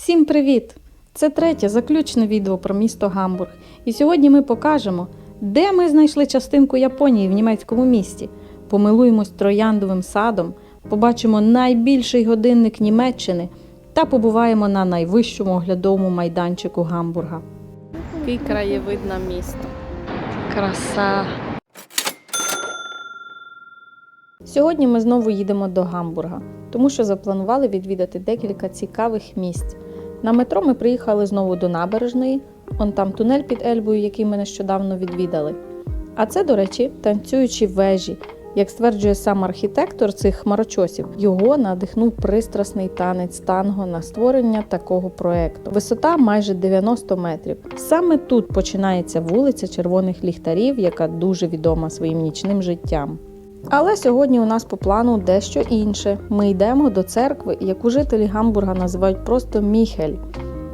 Всім привіт! Це третє заключне відео про місто Гамбург. І сьогодні ми покажемо, де ми знайшли частинку Японії в німецькому місті. Помилуємось трояндовим садом, побачимо найбільший годинник Німеччини та побуваємо на найвищому оглядовому майданчику Гамбурга. Який краєвид на місто. Краса. Сьогодні ми знову їдемо до Гамбурга, тому що запланували відвідати декілька цікавих місць. На метро ми приїхали знову до набережної, он там тунель під Ельбою, який ми нещодавно відвідали. А це, до речі, танцюючі вежі. Як стверджує сам архітектор цих хмарочосів, його надихнув пристрасний танець танго на створення такого проекту. Висота майже 90 метрів. Саме тут починається вулиця Червоних ліхтарів, яка дуже відома своїм нічним життям. Але сьогодні у нас по плану дещо інше. Ми йдемо до церкви, яку жителі Гамбурга називають просто Міхель.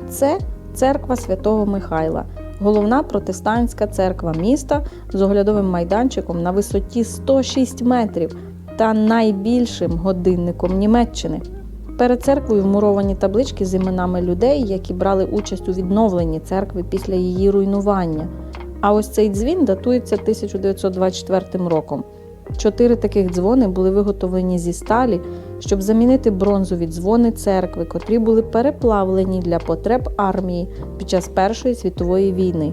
Це церква святого Михайла, головна протестантська церква міста з оглядовим майданчиком на висоті 106 метрів та найбільшим годинником Німеччини. Перед церквою вмуровані таблички з іменами людей, які брали участь у відновленні церкви після її руйнування. А ось цей дзвін датується 1924 роком. Чотири таких дзвони були виготовлені зі сталі, щоб замінити бронзові дзвони церкви, котрі були переплавлені для потреб армії під час Першої світової війни.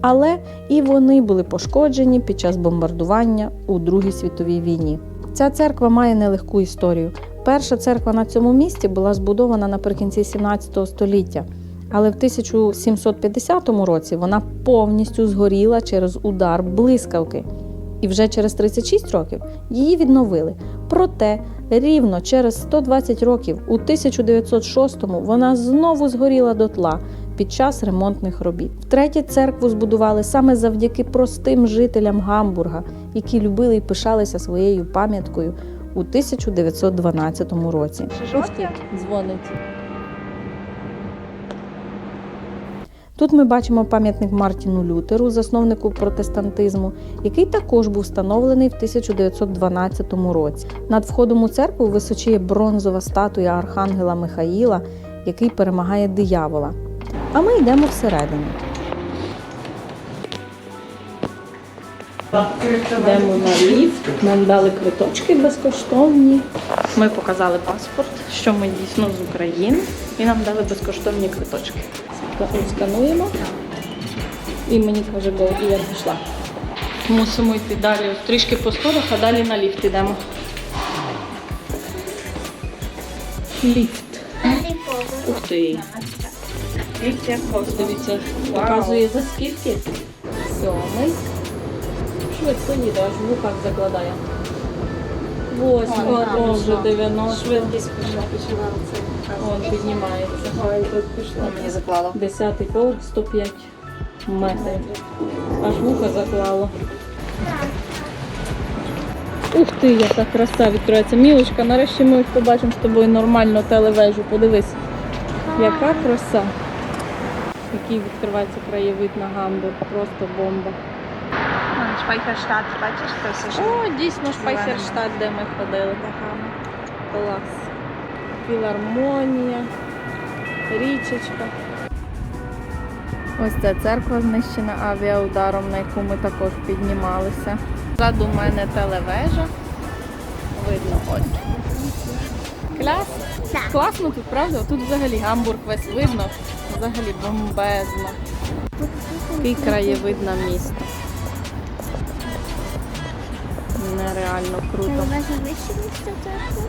Але і вони були пошкоджені під час бомбардування у Другій світовій війні. Ця церква має нелегку історію. Перша церква на цьому місці була збудована наприкінці 17 століття, але в 1750 році вона повністю згоріла через удар блискавки. І вже через 36 років її відновили. Проте рівно через 120 років, у 1906-му, вона знову згоріла дотла під час ремонтних робіт. Втретє церкву збудували саме завдяки простим жителям Гамбурга, які любили і пишалися своєю пам'яткою у 1912 році. Дзвонить. Тут ми бачимо пам'ятник Мартіну Лютеру, засновнику протестантизму, який також був встановлений в 1912 році. Над входом у церкву височіє бронзова статуя Архангела Михаїла, який перемагає диявола. А ми йдемо всередину. Йдемо на ліфт, нам дали квиточки безкоштовні. Ми показали паспорт, що ми дійсно з України, і нам дали безкоштовні квиточки. Скануємо. І мені каже, go, і я пішла. Мусимо йти далі трішки по сходах, а далі на ліфт йдемо. Ліфт. Ух ти. Дивіться, показує за скільки. Сьомий. Швидко їде, аж в руках закладає. Восьмий, вже 90. Швидкість пішла, пішла це. Піднімається. Ой, тут пішло. Мені заклало. Десятий поверх 105 метрів. Аж вуха заклало. Ух ти, яка краса відкривається. Мілочка, нарешті ми побачимо з тобою нормально телевежу. Подивись, яка краса. Який відкривається краєвид на Гамбург. Просто бомба. Швайхерштадт, бачиш, це все. О, дійсно Шпайхерштадт, де ми ходили. Клас. Філармонія, річечка. Ось ця церква знищена авіаударом, на яку ми також піднімалися. Ззаду мене телевежа. Видно ось. Клас. Класно тут, правда? Тут взагалі Гамбург весь видно. Взагалі бомбезно. Такий краєвид на місто. Нереально круто. Телевежа вище місце церкви?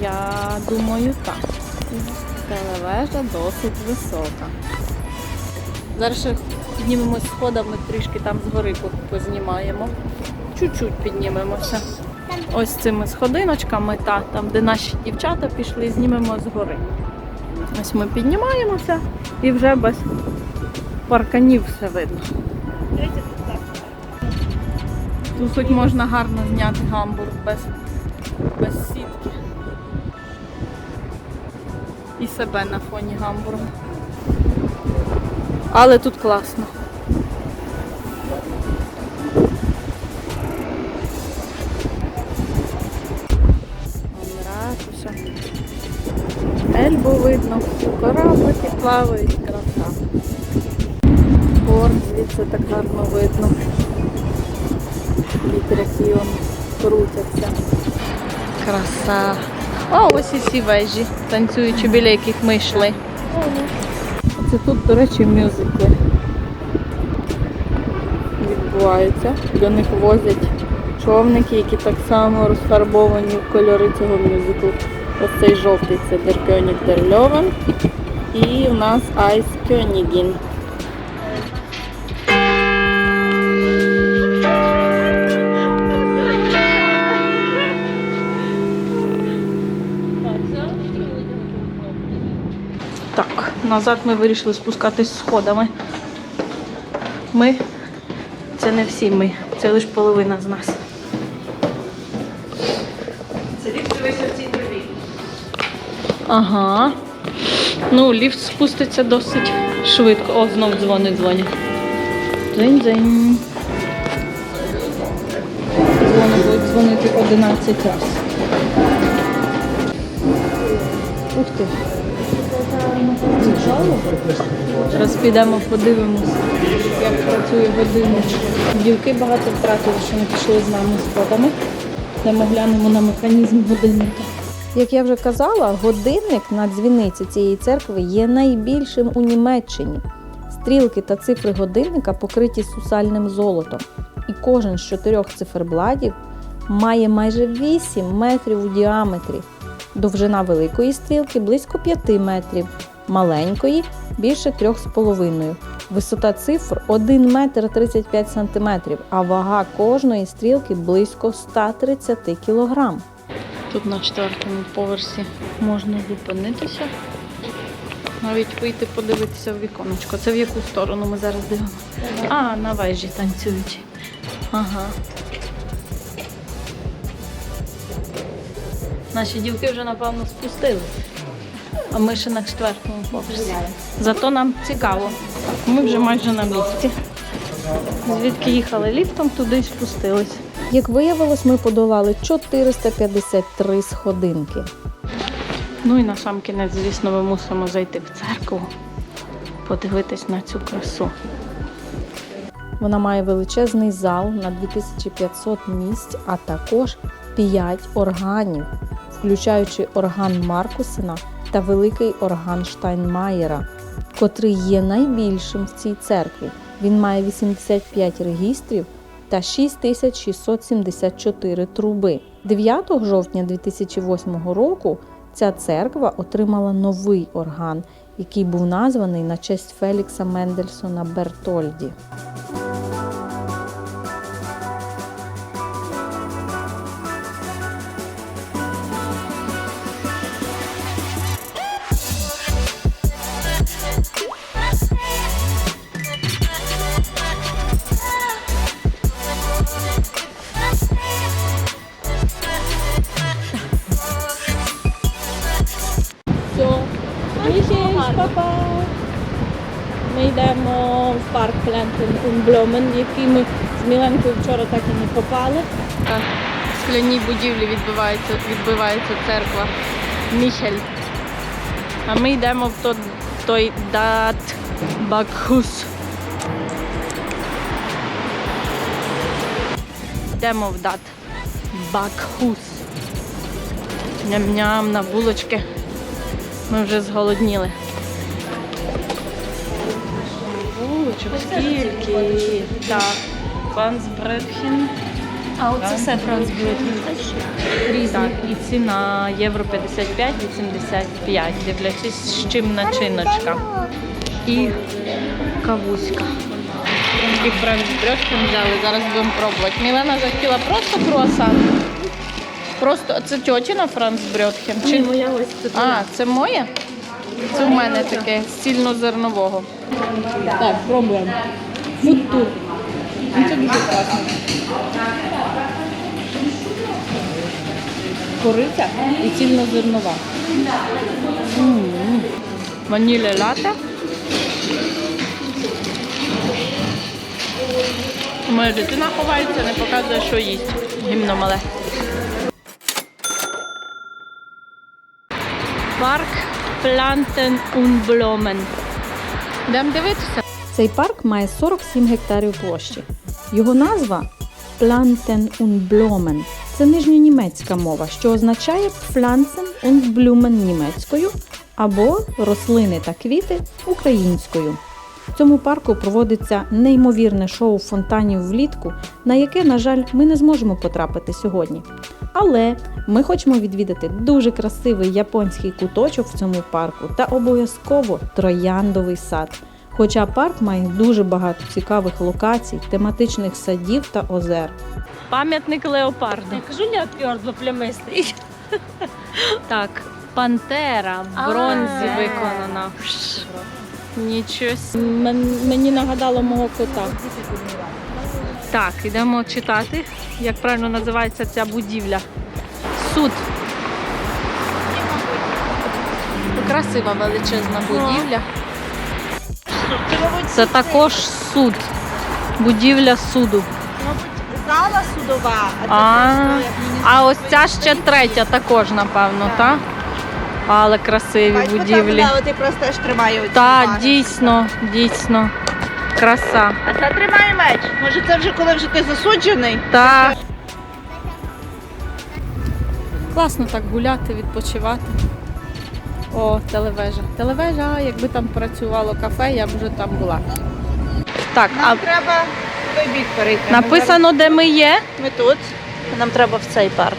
Я думаю, так. Телевежа досить висока. Зараз ще піднімемось сходами, трішки там згори по- познімаємо. Чуть-чуть піднімемося. Ось цими сходиночками, та, там, де наші дівчата пішли, знімемо згори. Ось ми піднімаємося і вже без парканів все видно. Тут хоч можна гарно зняти гамбург без, без себе на фоні гамбурга. Але тут класно. Ратуша. Ельбу видно, кораблики плавають, краса. Порт звідси так гарно видно. Вітряки крутяться. Краса. О, ось і ці вежі, танцюючи біля яких ми йшли. Це тут, до речі, мюзикли відбуваються. До них возять човники, які так само розфарбовані в кольори цього мюзиклу. Ось цей жовтий це der Löwen. І у нас Айс Königin. Назад ми вирішили спускатись сходами. Ми це не всі ми, це лише половина з нас. Це ліфт дивися в цій трубі. Ага. Ну, ліфт спуститься досить швидко. О, знов дзвони дзвонять. Дзинь-дзинь. Дзвони будуть дзвонити 11 разів. Ух ти. Зараз підемо подивимося, як працює годинничок. Дівки багато втратили, що не пішли з нами сходами. Де ми глянемо на механізм годинника. Як я вже казала, годинник на дзвіниці цієї церкви є найбільшим у Німеччині. Стрілки та цифри годинника покриті сусальним золотом, і кожен з чотирьох циферблатів має майже 8 метрів у діаметрі. Довжина великої стрілки близько 5 метрів, маленької більше 3,5. Висота цифр 1 метр 35 сантиметрів, а вага кожної стрілки близько 130 кілограм. Тут на четвертому поверсі можна зупинитися. Навіть вийти подивитися в віконечко. Це в яку сторону ми зараз дивимося? А, на вежі танцюють. Ага. Наші дівки вже, напевно, спустились. А ми ще на четвертому поверсі. Зато нам цікаво. Ми вже майже на місці. Звідки їхали ліфтом, туди й спустились. Як виявилось, ми подолали 453 сходинки. Ну і на сам кінець, звісно, ми мусимо зайти в церкву, подивитись на цю красу. Вона має величезний зал на 2500 місць, а також 5 органів, включаючи орган Маркусена та великий орган Штайнмаєра, котрий є найбільшим в цій церкві. Він має 85 регістрів та 6674 труби. 9 жовтня 2008 року ця церква отримала новий орган, який був названий на честь Фелікса Мендельсона Бертольді. Парк Плентен Бломен, який ми з Міленкою вчора так і не попали. В скляній будівлі відбивається, відбивається церква Міхель. А ми йдемо в той, той дат Бакхус. Йдемо в дат Бакхус. Ням-ням на булочки. Ми вже зголодніли. Булочок скільки. Так. Фансбредхен. А оце все Франц Різні. Так, і ціна євро 55-85, дивлячись, з чим начиночка. І кавуська. І френч-брьошки взяли, зараз будемо пробувати. Мілена захотіла просто круасан. Просто це тьотіна Франц Брьотхен? Чи моя ось тут. а, це моє? Це в мене таке з цільнозернового. Так, пробуємо. Фудтур. Ну, Це дуже класно. Кориця і цільнозернова. М. Ванілля лата. Моя дитина ховається, не показує, що їсть. Гімно мале. Парк Planten und Blumen. Йдемо дивитися. Цей парк має 47 гектарів площі. Його назва Planten und Blumen – це нижньонімецька мова, що означає Pflanzen und Blumen німецькою або рослини та квіти українською. В цьому парку проводиться неймовірне шоу фонтанів влітку, на яке, на жаль, ми не зможемо потрапити сьогодні. Але ми хочемо відвідати дуже красивий японський куточок в цьому парку та обов'язково трояндовий сад. Хоча парк має дуже багато цікавих локацій, тематичних садів та озер. Пам'ятник леопарду. Я кажу, не твердо плямистий. Так, пантера в бронзі виконана. Мен- Мені нагадало мого кота. Так, йдемо читати, як правильно називається ця будівля. Суд. Красива величезна будівля. Це також суд. Будівля суду. Зала судова, а А, а ось ця ще третя також, напевно, так? Але красиві будівлі. Ти просто тримає оці Так, дійсно, дійсно. Краса. А це тримає меч. Може це вже коли вже ти засуджений? Так. Класно так гуляти, відпочивати. О, телевежа. Телевежа, якби там працювало кафе, я б вже там була. Так, а Нам треба в той бік перейти. Ми написано, де ми є. Ми тут. Нам треба в цей парк.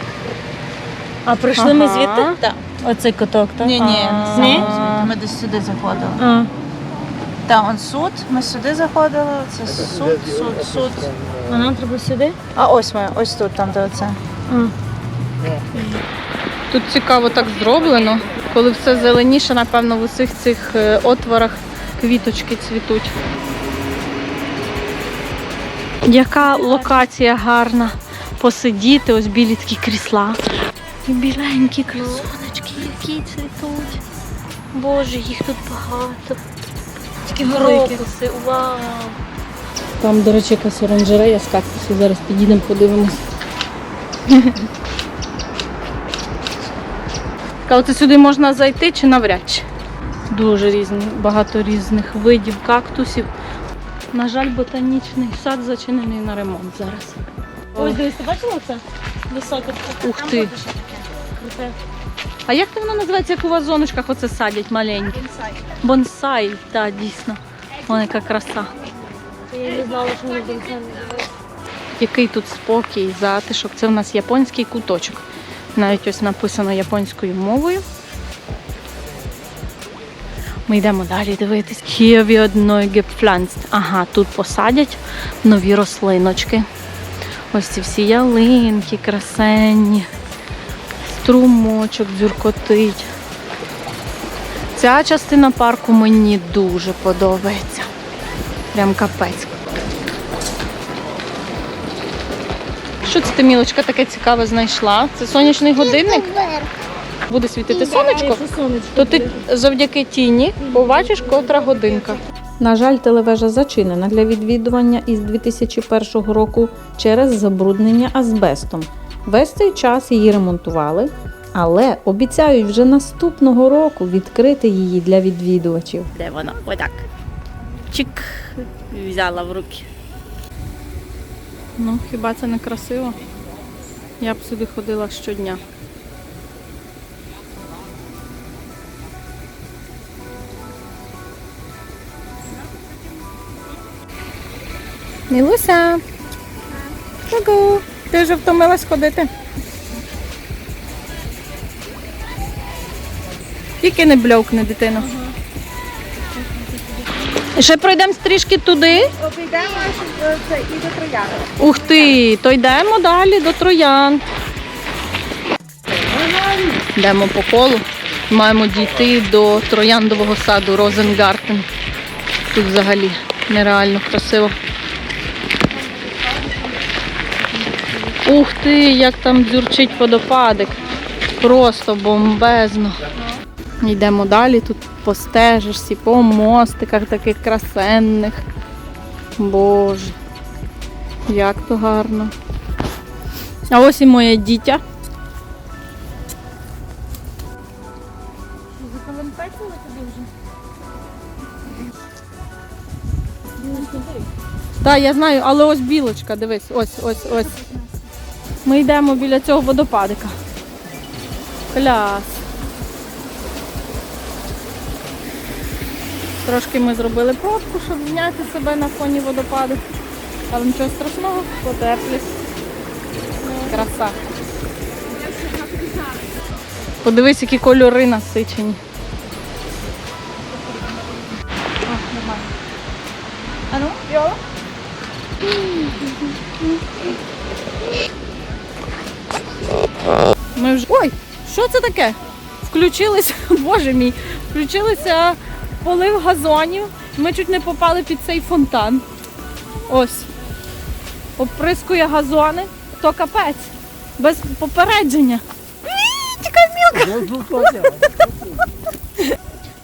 А прийшли ми Ага. звідти? Так. Оцей куток, так? Ні, ні, А. Ні? Ми десь сюди заходили. А. Та он суд. Ми сюди заходили. Це суд, суд, суд. а нам треба сюди? А ось ми, ось тут, там де оце. А. Тут цікаво так зроблено, коли все зеленіше, напевно, в усіх цих е, отворах квіточки цвітуть. Яка локація гарна. Посидіти, ось білі такі крісла. І біленькі красонечки, які цвітуть. Боже, їх тут багато. Такі. Крокуси, вау. Там, до речі, якась оранжерея з кактусів. Зараз підійдемо, подивимось. Цікаво, це сюди можна зайти чи навряд чи? Дуже різні, багато різних видів кактусів. На жаль, ботанічний сад зачинений на ремонт зараз. Ось дивись, ти бачила це? Високе. Ух ти. А як то воно називається, як у вазоночках оце садять маленькі? Бонсай, так, дійсно. Вона яка краса. Я не знала, що вони самі. Який тут спокій, затишок. Це у нас японський куточок. Навіть ось написано японською мовою. Ми йдемо далі дивитись. Hier wird neu. Ага, тут посадять нові рослиночки. Ось ці всі ялинки красенні. Струмочок дзюркотить. Ця частина парку мені дуже подобається. Прям капець. Що це ти, Мілочка, таке цікаве знайшла? Це сонячний годинник? Буде світити сонечко? То ти завдяки тіні побачиш, котра годинка. На жаль, телевежа зачинена для відвідування із 2001 року через забруднення азбестом. Весь цей час її ремонтували, але обіцяють вже наступного року відкрити її для відвідувачів. Де вона? Отак. Чик. Взяла в руки. Ну, хіба це не красиво? Я б сюди ходила щодня. Мілуся. Ку-ку. Ти вже втомилась ходити? Тільки не бльовкне дитина. Ще пройдемо трішки туди. Обійдемо це і до трояни. Ух ти, то йдемо далі до троян. Йдемо по колу. Маємо дійти до трояндового саду Розенгартен. Тут взагалі нереально красиво. Ух ти, як там дзюрчить водопадик. Просто бомбезно. Йдемо далі, тут постежишся по мостиках таких красенних. Боже. Як то гарно. А ось і моє дітя. Заколемпетили тобі вже? Так, я знаю, але ось білочка, дивись, ось, ось, ось. Ми йдемо біля цього водопадика. Кляс. Трошки ми зробили пробку, щоб зняти себе на фоні водопаду. Але нічого страшного, потерплюсь. Краса. Подивись, які кольори насичені. О, нормально. Ну? Ми вже. Ой, що це таке? Включилися, боже мій, включилися полив газонів. Ми чуть не попали під цей фонтан. Ось. Оприскує газони, то капець. Без попередження. Тікай, Мілка!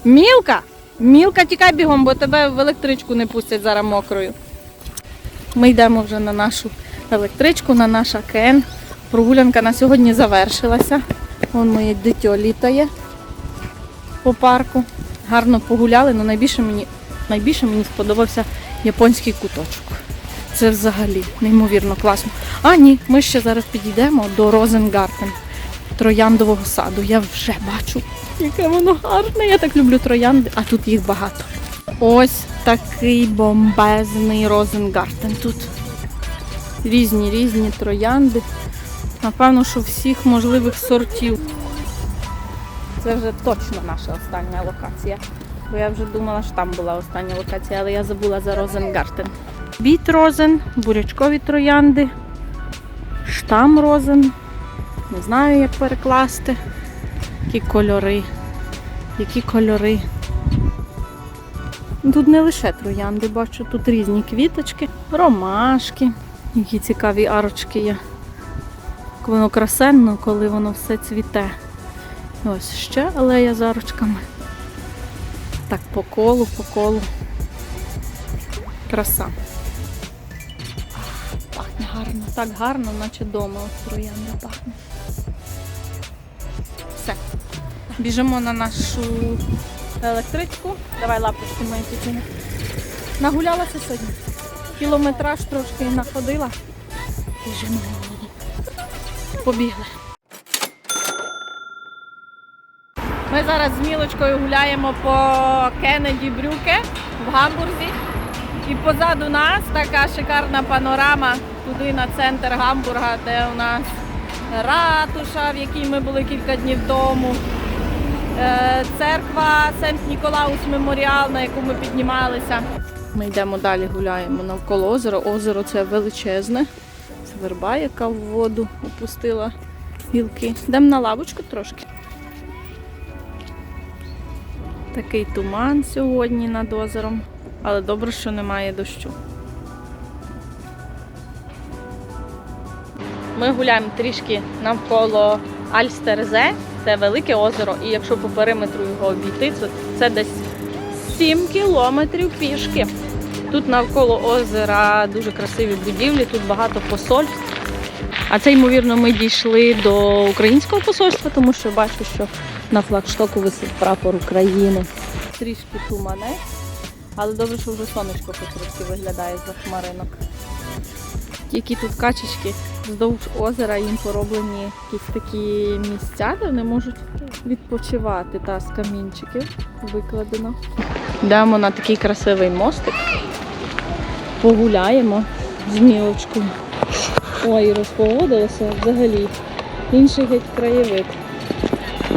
Мілка! Мілка, тікай бігом, бо тебе в електричку не пустять зараз мокрою. Ми йдемо вже на нашу електричку, на наш АКН. Прогулянка на сьогодні завершилася. Вон моє дитя літає по парку. Гарно погуляли, але найбільше мені, найбільше мені сподобався японський куточок. Це взагалі неймовірно класно. А ні, ми ще зараз підійдемо до Розенгартен, трояндового саду. Я вже бачу, яке воно гарне. Я так люблю троянди, а тут їх багато. Ось такий бомбезний Розенгартен тут. Різні різні троянди. Напевно, що всіх можливих сортів. Це вже точно наша остання локація. Бо я вже думала, що там була остання локація, але я забула за Розенгартен. Біт розен, бурячкові троянди, штам розен. Не знаю, як перекласти. Які кольори. Які кольори. Тут не лише троянди, бачу, тут різні квіточки, ромашки, які цікаві арочки є. Воно красенно, коли воно все цвіте. Ось ще алея з арочками. Так, по колу, по колу. Краса. Пахне гарно. Так гарно, наче вдома троянда пахне. Все. Біжимо на нашу електричку. Давай лапочки мої тітіни. Нагулялася сьогодні. Кілометраж трошки находила. Біжимо. Побігли. Ми зараз з Мілочкою гуляємо по Кеннеді Брюке в Гамбурзі. І позаду нас така шикарна панорама туди на центр Гамбурга, де у нас ратуша, в якій ми були кілька днів тому. Е, Церква Сент Ніколаус Меморіал, на яку ми піднімалися. Ми йдемо далі, гуляємо навколо озера. Озеро це величезне. Це верба, яка в воду опустила гілки. Йдемо на лавочку трошки. Такий туман сьогодні над озером, але добре, що немає дощу. Ми гуляємо трішки навколо Альстерзе, це велике озеро, і якщо по периметру його обійти, то це десь 7 кілометрів пішки. Тут навколо озера дуже красиві будівлі, тут багато посольств. А це, ймовірно, ми дійшли до українського посольства, тому що бачу, що на флагштоку висить прапор України. Трішки тумане, але добре, що вже сонечко хоч трошки виглядає за хмаринок. Які тут качечки вздовж озера їм пороблені якісь такі місця, де вони можуть відпочивати та з камінчиків викладено. Йдемо на такий красивий мостик. Погуляємо з мілочкою. Ой, розповодилося взагалі. Інший геть краєвид.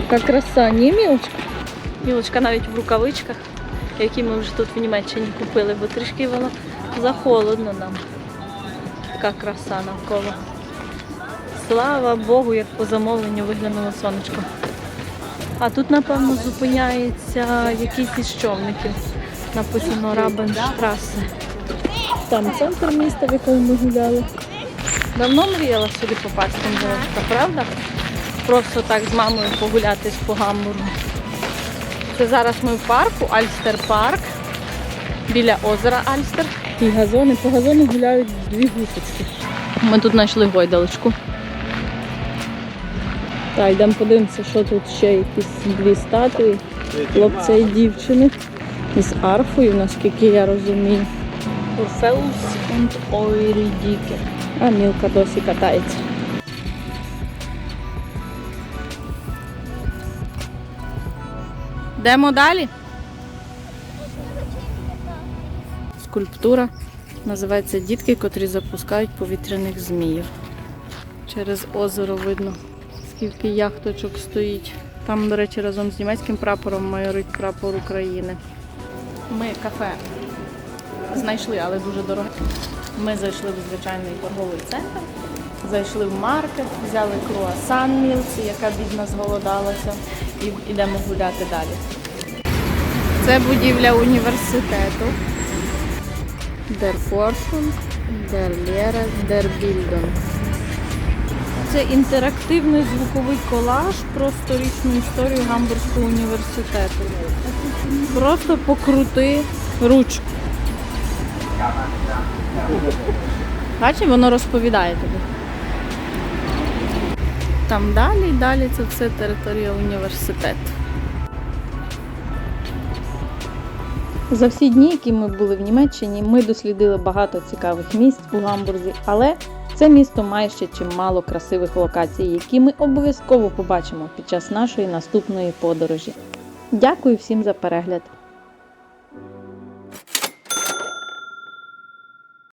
Така краса, ні, Мілочка? Мілочка навіть в рукавичках, які ми вже тут в Німеччині купили, бо трішки воно захолодно нам. Така краса навколо. Слава Богу, як по замовленню виглянуло сонечко. А тут, напевно, зупиняється якийсь із човників. Написано Рабенштрасе. Там центр міста, в якому ми гуляли. Давно мріяла сюди попасти, Мілочка, правда? Просто так з мамою погулятись по Гамбургу. Це зараз ми в парку, Альстер парк, біля озера Альстер. І газони, по газону гуляють дві гусочки. Ми тут знайшли гойдалочку. Так, йдемо подивимося, що тут ще якісь дві статуї хлопця і дівчини із арфою, наскільки я розумію. Орфеус und Euridike. А Мілка досі катається. Йдемо далі. Скульптура називається Дітки, котрі запускають повітряних зміїв. Через озеро видно, скільки яхточок стоїть. Там, до речі, разом з німецьким прапором майорить прапор України. Ми кафе знайшли, але дуже дороге. Ми зайшли в звичайний торговий центр, зайшли в маркет, взяли круасан мілці, яка бідна зголодалася, і йдемо гуляти далі. Це будівля університету. Der Forschung, der Lehre, der Bildung. Це інтерактивний звуковий колаж про сторічну історію Гамбурзького університету. Просто покрути ручку. Бачиш, воно розповідає тобі. Там далі, далі це все територія університету. За всі дні, які ми були в Німеччині, ми дослідили багато цікавих місць у Гамбурзі, але це місто має ще чимало красивих локацій, які ми обов'язково побачимо під час нашої наступної подорожі. Дякую всім за перегляд!